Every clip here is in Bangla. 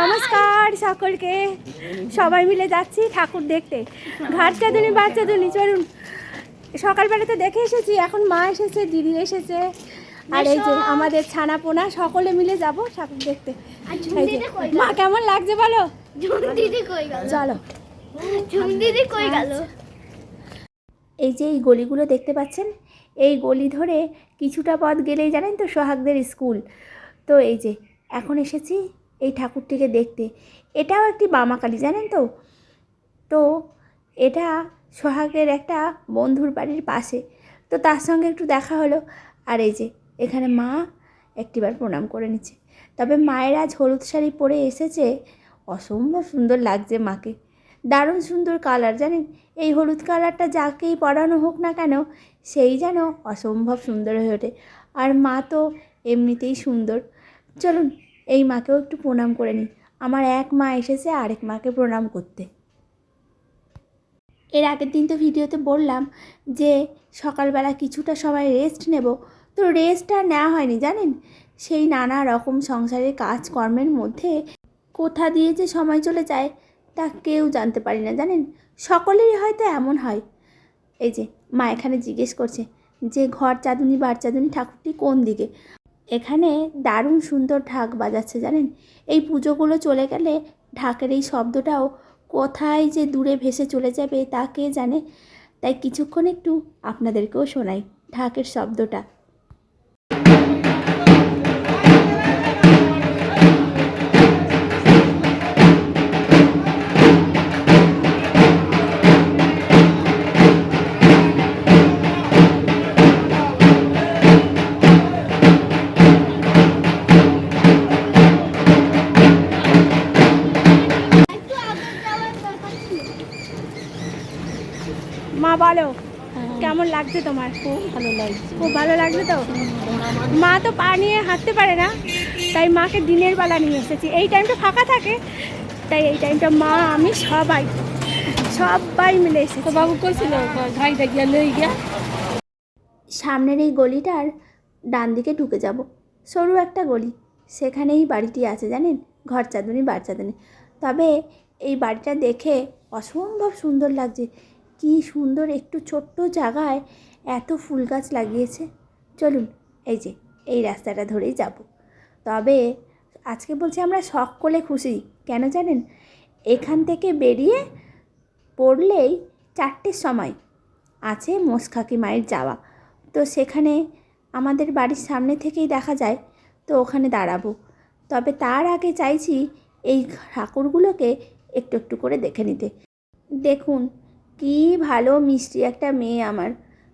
নমস্কার সকলকে। সবাই মিলে যাচ্ছি ঠাকুর দেখতে। ঘাট চাঁদুনি বাচ্চা দুনি চলুন। সকালবেলা তো দেখে এসেছি এখন মা এসেছে দিদি এসেছে। আর এই যে আমাদের ছানা পোনা সকলে মিলে যাব ঠাকুর দেখতে। মা কেমন লাগছে বলো? ঝুম দিদি কই চলো। ঝুম দিদি কই গেল? এই যে এই গলিগুলো দেখতে পাচ্ছেন? এই গলি ধরে কিছুটা পথ গেলেই জানেন তো সোহাগদের স্কুল। তো এই যে এখন এসেছি এই ঠাকুরটিকে দেখতে। এটাও একটি বামাকালী, জানেন তো? তো এটা সোহাগের একটা বন্ধুর বাড়ির পাশে। তো তার সঙ্গে একটু দেখা হলো। আর এই যে, এখানে মা একটিবার প্রণাম করে নিচ্ছে। তবে মায়ের আজ হলুদ শাড়ি পরে এসেছে। অসম্ভব সুন্দর লাগছে মাকে। দারুণ সুন্দর কালার, জানেন? এই হলুদ কালারটা যাকেই পরানো হোক না কেন, সেই যেন অসম্ভব সুন্দর হয়ে ওঠে। আর মা তো এমনিতেই সুন্দর। চলুন এই মাকেও একটু প্রণাম করে নিই আমার এক মা এসেছে আরেক মাকে প্রণাম করতে। এর আগের দিন তো ভিডিওতে বললাম যে সকালবেলা কিছুটা সবাই রেস্ট নেব। তো রেস্ট আর নেওয়া হয়নি, জানেন? সেই নানা রকম সংসারের কাজকর্মের মধ্যে কোথা দিয়ে যে সময় চলে যায় তা কেউ জানতে পারি না, জানেন? সকলেরই হয়তো এমন হয়। এই যে মা এখানে জিজ্ঞেস করছে যে ঘর চাঁদুনি বার চাঁদুনি ঠাকুরটি কোন দিকে? এখানে দারুণ সুন্দর ঢাক বাজাচ্ছে, জানেন? এই পুজোগুলো চলে গেলে ঢাকের এই শব্দটাও কোথায় যে দূরে ভেসে চলে যাবে তা কে জানে? তাই কিছুক্ষণ একটু আপনাদেরকেও শোনাই ঢাকের শব্দটা। মা বলো কেমন লাগছে তোমার? খুব ভালো লাগছে। খুব ভালো লাগছে তো? মা তো পা নিয়ে হাঁটতে পারে না তাই মাকে দিনের বেলা নিয়ে এসেছি। এই টাইমটা ফাঁকা থাকে তাই এই টাইমটা মা আমি সবাই সবাই মিলে এসেছি। তো বাবু কইছিল ঘাইটা গিয়া লই গিয়া। সামনের এই গলিটার ডান দিকে ঢুকে যাব। সরু একটা গলি সেখানেই বাড়িটি আছে জানেন? ঘর চাঁদনি বার চাঁদনি তবে এই বাড়িটা দেখে অসম্ভব সুন্দর লাগছে। কি সুন্দর একটু ছোট্ট জায়গায় এত ফুল গাছ লাগিয়েছে। চলুন, এই যে, এই রাস্তাটা ধরেই যাব। তবে আজকে বলছি আমরা সকলে খুশি, কেন জানেন? এখান থেকে বেরিয়ে পড়লেই চারটের সময় আছে মোসখাকি মায়ের যাওয়া। তো সেখানে আমাদের বাড়ির সামনে থেকেই দেখা যায়, তো ওখানে দাঁড়াবো। তবে তার আগে চাইছি এই ঠাকুরগুলোকে একটু একটু করে দেখে নিতে। দেখুন কি ভালো মিষ্টি একটা মেয়ে আমার।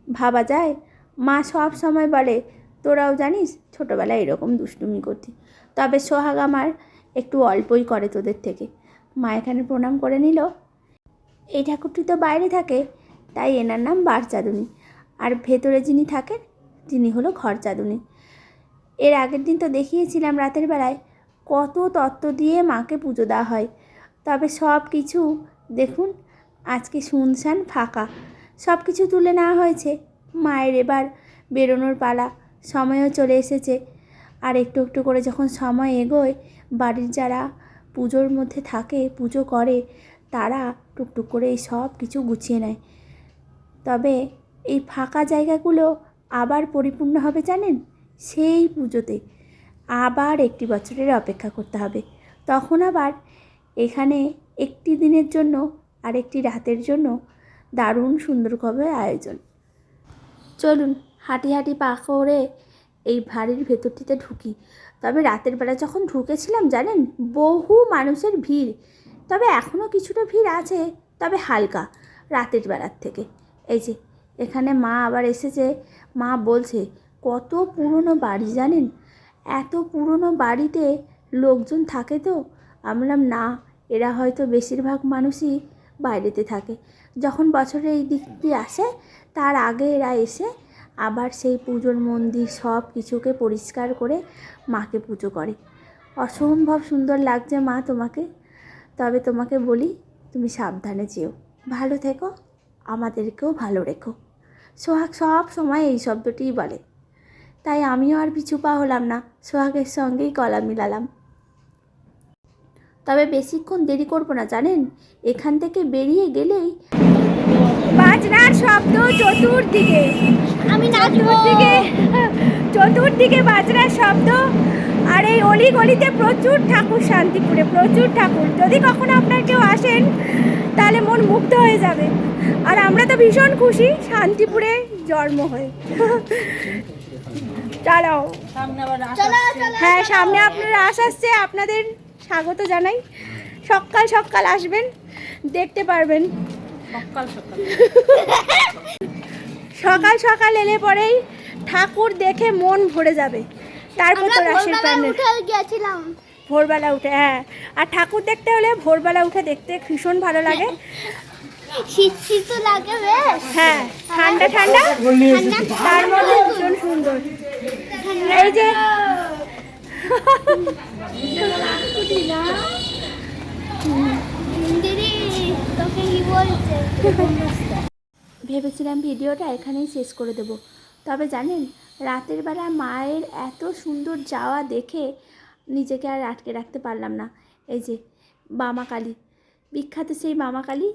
ভাবা যায়? মা সব সময় বলে, তোরাও জানিস, ছোটোবেলায় এরকম দুষ্টুমি করতি। তবে সোহাগ আমার একটু অল্পই করে তোদের থেকে। মা এখানে প্রণাম করে নিল। এই ঠাকুরটি তো বাইরে থাকে, তাই এনার নাম বার চাঁদুনি আর ভেতরে যিনি থাকেন, তিনি হলো ঘর চাঁদুনি এর আগের দিন তো দেখিয়েছিলাম রাতের বেলায়, কত তত্ত্ব দিয়ে মাকে পুজো দেওয়া হয়। তবে সব কিছু দেখুন আজকে শুনশান ফাঁকা। সব কিছু তুলে নেওয়া হয়েছে। মায়ের এবার বেরোনোর পালা। সময়ও চলে এসেছে। আর একটু একটু করে যখন সময় এগোয়, বাড়ির যারা পুজোর মধ্যে থাকে, পুজো করে, তারা টুকটুক করে এই সব কিছু গুছিয়ে নেয়। তবে এই ফাঁকা জায়গাগুলো আবার পরিপূর্ণ হবে জানেন? সেই পুজোতে আবার একটি বছরের অপেক্ষা করতে হবে। তখন আবার এখানে একটি দিনের জন্য আর একটি রাতের জন্য দারুণ সুন্দরভাবে আয়োজন। চলুন, হাঁটি হাঁটি পা করে এই বাড়ির ভেতরটিতে ঢুকি। তবে রাতের বেলা যখন ঢুকেছিলাম, জানেন, বহু মানুষের ভিড়। তবে এখনও কিছুটা ভিড় আছে, তবে হালকা রাতের বেলার থেকে। এই যে, এখানে মা আবার এসেছে। মা বলছে, কত পুরনো বাড়ি, জানেন? এত পুরনো বাড়িতে লোকজন থাকে তো? আমি বললাম, না, এরা হয়তো বেশিরভাগ মানুষই বাইরেতে থাকে। যখন বছরে এই দিকটি আসে, তার আগে এরা এসে আবার সেই পুজোর মন্দির সব কিছুকে পরিষ্কার করে মাকে পুজো করে। অসম্ভব সুন্দর লাগছে মা তোমাকে। তবে তোমাকে বলি, তুমি সাবধানে যেও। ভালো থেকো, আমাদেরকেও ভালো রেখো। সোহাগ সব সময় এই শব্দটিই বলে। তাই আমিও আর পিছু পা হলাম না। সোহাগের সঙ্গেই গলা মিলালাম। তবে বেশিক্ষণ দেরি করব না জানেন? এখান থেকে বেরিয়ে গেলেই বাজনার শব্দ চতুর্দিকে। আমি চতুর্দিকে চতুর্দিকে বাজনার শব্দ। আর এই অলি গলিতে প্রচুর ঠাকুর শান্তিপুরে প্রচুর ঠাকুর। যদি কখনো আপনার কেউ আসেন তাহলে মন মুগ্ধ হয়ে যাবে। আর আমরা তো ভীষণ খুশি শান্তিপুরে জন্ম হয়ে। চলো সামনে আবার রাস চলো আসছে। চলো হ্যাঁ সামনে আপনার রাস আসছে আপনাদের স্বাগত জানাই। সকাল সকাল আসবেন দেখতে পারবেন। সকাল সকাল। সকাল সকাল এলে পরেই ঠাকুর দেখে মন ভরে যাবে। তারপর তো রাসের ভোরবেলা উঠে ভোরবেলা উঠে হ্যাঁ। আর ঠাকুর দেখতে হলে ভোরবেলা উঠে দেখতে ভীষণ ভালো লাগে। শীত শীত লাগে হ্যাঁ ঠান্ডা ঠান্ডা? তার মধ্যে ভীষণ সুন্দর। এই যে ভেবেছিলাম ভিডিওটা এখানেই শেষ করে দেব। তবে জানেন, রাতের বেলা মায়ের এত সুন্দর যাওয়া দেখে নিজেকে আর আটকে রাখতে পারলাম না। এই যে বামা কালী। বিখ্যাত সেই বামা কালী।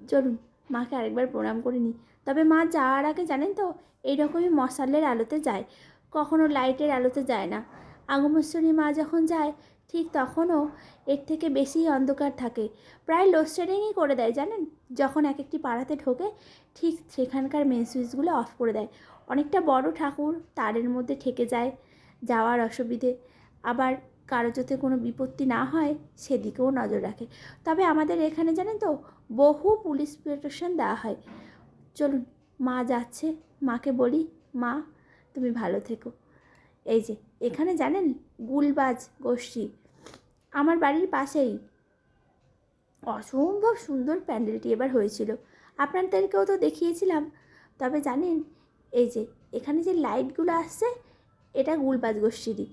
চলুন, মাকে আরেকবার প্রণাম করে নিই। তবে মা যাওয়ার আগে জানেন তো, এইরকমই মশালের আলোতে যায়। কখনো লাইটের আলোতে যায় না। আগমেশ্বরী মা যখন যায়, ঠিক তখনও এর থেকে বেশি অন্ধকার থাকে। প্রায় লোডশেডিংই করে দেয়, জানেন? যখন এক একটি পাড়াতে ঢোকে, ঠিক সেখানকার মেন সুইচগুলো অফ করে দেয়। অনেকটা বড় ঠাকুর তারের মধ্যে ঠেকে যায় যাওয়ার অসুবিধে। আবার কারও যাতে কোনো বিপত্তি না হয়, সেদিকেও নজর রাখে। তবে আমাদের এখানে, জানেন তো, বহু পুলিশ প্রোটেকশন দেওয়া হয়। চলুন, মা যাচ্ছে। মাকে বলি, মা, তুমি ভালো থেকো। এই যে, এখানে জানেন, গুলবাজ গোষ্ঠী। আমার বাড়ির পাশেই। অসম্ভব সুন্দর প্যান্ডেলটি এবার হয়েছিল। আপনাদেরকেও তো দেখিয়েছিলাম। তবে জানেন, এই যে, এখানে যে লাইটগুলো আসছে, এটা গুলবাজ গোষ্ঠীরই।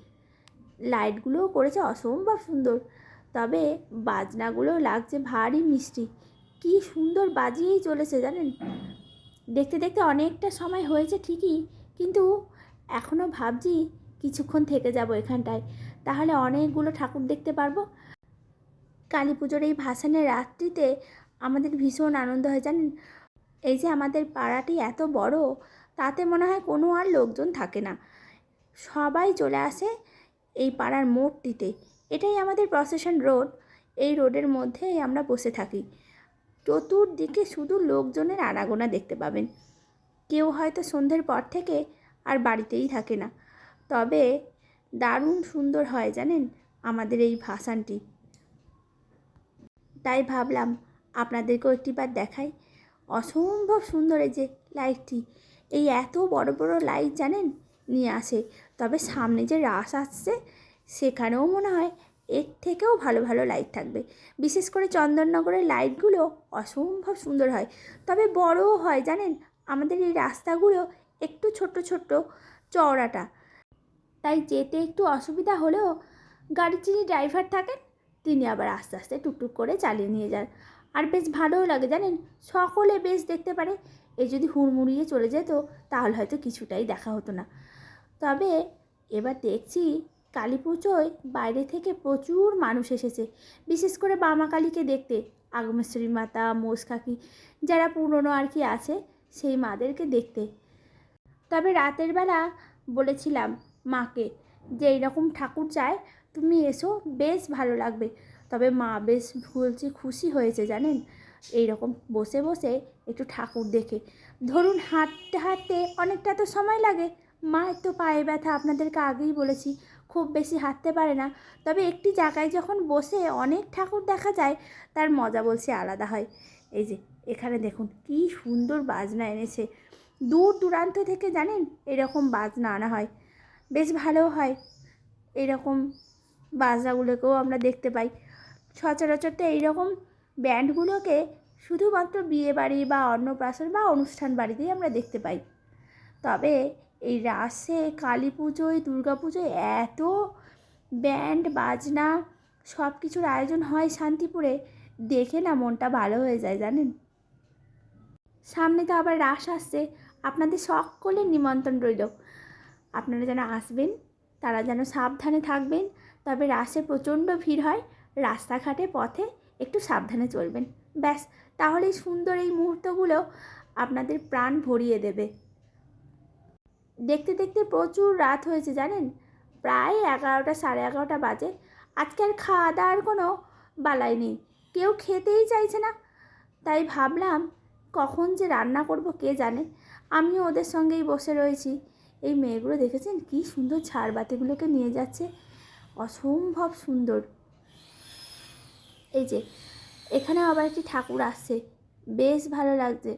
লাইটগুলোও করেছে অসম্ভব সুন্দর। তবে বাজনাগুলো লাগছে ভারী মিষ্টি। কি সুন্দর বাজিয়েই চলেছে, জানেন? দেখতে দেখতে অনেকটা সময় হয়েছে ঠিকই, কিন্তু এখনও ভাবছি কিছুক্ষণ থেকে যাব এখানটায়। তাহলে অনেকগুলো ঠাকুর দেখতে পারব। কালী পুজোর এই ভাসানের রাত্রিতে আমাদের ভীষণ আনন্দ হয়, জানেন? এই যে আমাদের পাড়াটি এত বড়, তাতে মনে হয় কোনো আর লোকজন থাকে না। সবাই চলে আসে এই পাড়ার মোড়টিতে এটাই আমাদের প্রসেশন রোড। এই রোডের মধ্যেই আমরা বসে থাকি। চতুর্দিকে শুধু লোকজনের আনাগোনা দেখতে পাবেন। কেউ হয়তো সন্ধ্যের পর থেকে আর বাড়িতেই থাকে না। তবে দারুণ সুন্দর হয় জানেন আমাদের এই ভাসানটি। তাই ভাবলাম আপনাদেরকেও একটিবার দেখাই। অসম্ভব সুন্দর এই যে লাইটটি। এই এত বড় বড় লাইট জানেন নিয়ে আসে। তবে সামনে যে রাস আসছে, সেখানেও মনে হয় এর থেকেও ভালো ভালো লাইট থাকবে। বিশেষ করে চন্দননগরের লাইটগুলো অসম্ভব সুন্দর হয়। তবে বড়ও হয় জানেন আমাদের এই রাস্তাগুলো একটু ছোট্ট ছোট্ট চওড়াটা। তাই যেতে একটু অসুবিধা হলেও গাড়ির যিনি ড্রাইভার থাকেন, তিনি আবার আস্তে আস্তে টুকটুক করে চালিয়ে নিয়ে যান। আর বেশ ভালোও লাগে জানেন, সকলে বেশ দেখতে পারে, এ যদি হুড়মুড়িয়ে চলে যেত তাহলে হয়তো কিছুটাই দেখা হতো না। তবে এবার দেখছি কালী পুজোয় বাইরে থেকে প্রচুর মানুষ এসেছে, বিশেষ করে বামা কালীকে দেখতে। আগমেশ্বরী মাতা, মোষ কাকি, যারা পুরনো আর কি আছে, সেই মাদেরকে দেখতে। তবে রাতের বেলা বলেছিলাম মাকে, যে এইরকম ঠাকুর চায়, তুমি এসো, বেশ ভালো লাগবে। তবে মা বেশ বলছে খুশি হয়েছে জানেন? এই রকম বসে বসে একটু ঠাকুর দেখে। ধরুন হাঁটতে হাঁটতে অনেকটা তো সময় লাগে। মায়ের তো পায়ে ব্যথা, আপনাদেরকে আগেই বলেছি, খুব বেশি হাঁটতে পারে না। তবে একটি জায়গায় যখন বসে অনেক ঠাকুর দেখা যায়, তার মজা বলছে আলাদা হয়। এই যে, এখানে দেখুন কি সুন্দর বাজনা এনেছে। দূর দূরান্ত থেকে জানেন, এরকম বাজনা আনা হয়। বেশ ভালো হয়। এরকম বাজনাগুলোকেও আমরা দেখতে পাই। সচরাচর তো এইরকম ব্যান্ডগুলোকে শুধুমাত্র বিয়ে বাড়ি বা অন্নপ্রাশন বা অনুষ্ঠান বাড়িতেই আমরা দেখতে পাই। তবে এই রাসে কালী পুজোয় দুর্গা পুজোয় এত ব্যান্ড, বাজনা সব কিছুর আয়োজন হয় শান্তিপুরে, দেখে না মনটা ভালো হয়ে যায়, জানেন? সামনে তো আবার রাস আসছে। আপনাদের সকলের নিমন্ত্রণ রইল। আপনারা যেন আসবেন, তারা যেন সাবধানে থাকবেন। তবে রাসে প্রচণ্ড ভিড় হয়, রাস্তাঘাটে পথে একটু সাবধানে চলবেন। ব্যাস তাহলেই সুন্দর এই মুহূর্তগুলো আপনাদের প্রাণ ভরিয়ে দেবে। দেখতে দেখতে প্রচুর রাত হয়েছে, জানেন? প্রায় এগারোটা, সাড়ে এগারোটা বাজে। আজকে আর খাওয়া দাওয়ার কোনো বালাই নেই। কেউ খেতেই চাইছে না। তাই ভাবলাম, কখন যে রান্না করব কে জানে? আমিও ওদের সঙ্গেই বসে রয়েছি। এই মেয়েগুলো দেখেছেন? কি সুন্দর ঝাড়বাতিগুলোকে নিয়ে যাচ্ছে। অসম্ভব সুন্দর। এই যে এখানে আবার একটি ঠাকুর আসছে। বেশ ভালো লাগছে।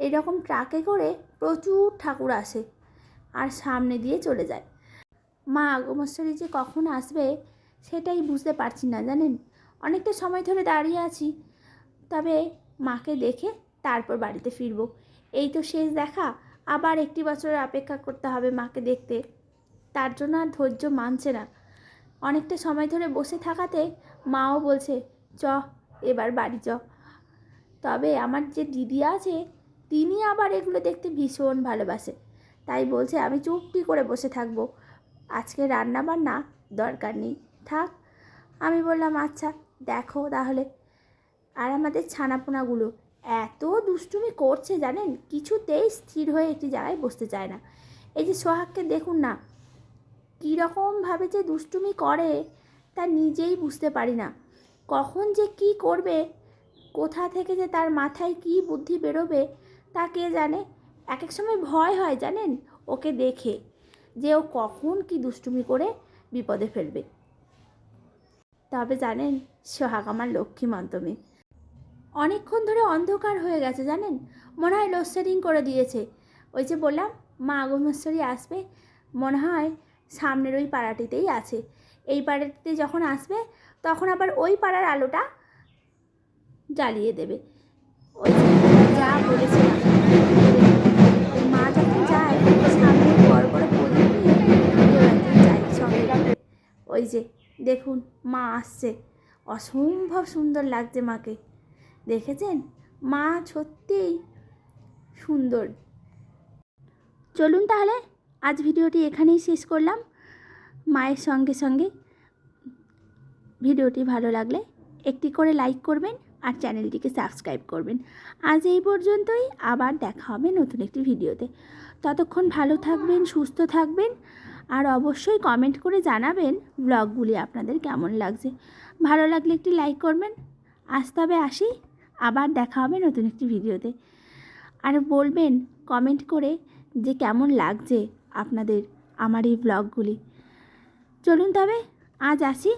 এরকম ট্রাকে করে প্রচুর ঠাকুর আসে আর সামনে দিয়ে চলে যায়। মা আগমশ্বরী যে কখন আসবে সেটাই বুঝতে পারছি না, জানেন? অনেকটা সময় ধরে দাঁড়িয়ে আছি। তবে মাকে দেখে তারপর বাড়িতে ফিরব। এই তো শেষ দেখা। আবার একটি বছরের অপেক্ষা করতে হবে মাকে দেখতে। তার জন্য আর ধৈর্য মানছে না। অনেকটা সময় ধরে বসে থাকাতে মাও বলছে, চ, এবার বাড়ি চ। তবে আমার যে দিদি আছে, তিনি আবার এগুলো দেখতে ভীষণ ভালোবাসে। তাই বলছে, আমি চুপটি করে বসে থাকব। আজকে রান্না বান্না দরকার নেই। থাক। আমি বললাম আচ্ছা দেখো তাহলে। আর আমাদের ছানাপোনাগুলো এত দুষ্টুমি করছে জানেন? কিছুতেই স্থির হয়ে একটি জায়গায় বসতে চায় না। এই যে সোহাগকে দেখুন না, কীরকমভাবে যে দুষ্টুমি করে তা নিজেই বুঝতে পারি না। কখন যে কি করবে, কোথা থেকে যে তার মাথায় কি বুদ্ধি বেরোবে, তা কে জানে? এক এক সময় ভয় হয় জানেন ওকে দেখে যে ও কখন কি দুষ্টুমি করে বিপদে ফেলবে। তবে জানেন, সোহাগ আমার লক্ষ্মীমন্ত মেয়ে অনেকক্ষণ ধরে অন্ধকার হয়ে গেছে, জানেন? মনে হয় লোডশেডিং করে দিয়েছে। ওই যে বললাম, মা আগমেশ্বরী আসবে, মনে হয় সামনের ওই পাড়াটিতেই আছে। এই পাড়াটিতে যখন আসবে, তখন আবার ওই পাড়ার আলোটা জ্বালিয়ে দেবে। ওই যা বলেছিলাম। মা যখন যায়, সামনে বড় বড় সঙ্গে ওই যে, দেখুন, মা আসছে। অসম্ভব সুন্দর লাগছে মাকে। দেখেছেন? মা সত্যিই সুন্দর। চলুন তাহলে, আজ ভিডিওটি এখানেই শেষ করলাম। মায়ের সঙ্গে সঙ্গে ভিডিওটি ভালো লাগলে একটি করে লাইক করবেন আর চ্যানেলটিকে সাবস্ক্রাইব করবেন। আজ এই পর্যন্তই, আবার দেখা হবে নতুন একটি ভিডিওতে। ততক্ষণ ভালো থাকবেন, সুস্থ থাকবেন আর অবশ্যই কমেন্ট করে জানাবেন ব্লগগুলি আপনাদের কেমন লাগছে। ভালো লাগলে একটি লাইক করবেন। আজ তবে আসি। আবার দেখা হবে নতুন একটি ভিডিওতে। আর বলবেন কমেন্ট করে যে কেমন লাগছে আপনাদের আমার এই ব্লগগুলি চলুন তবে, আজ আসি।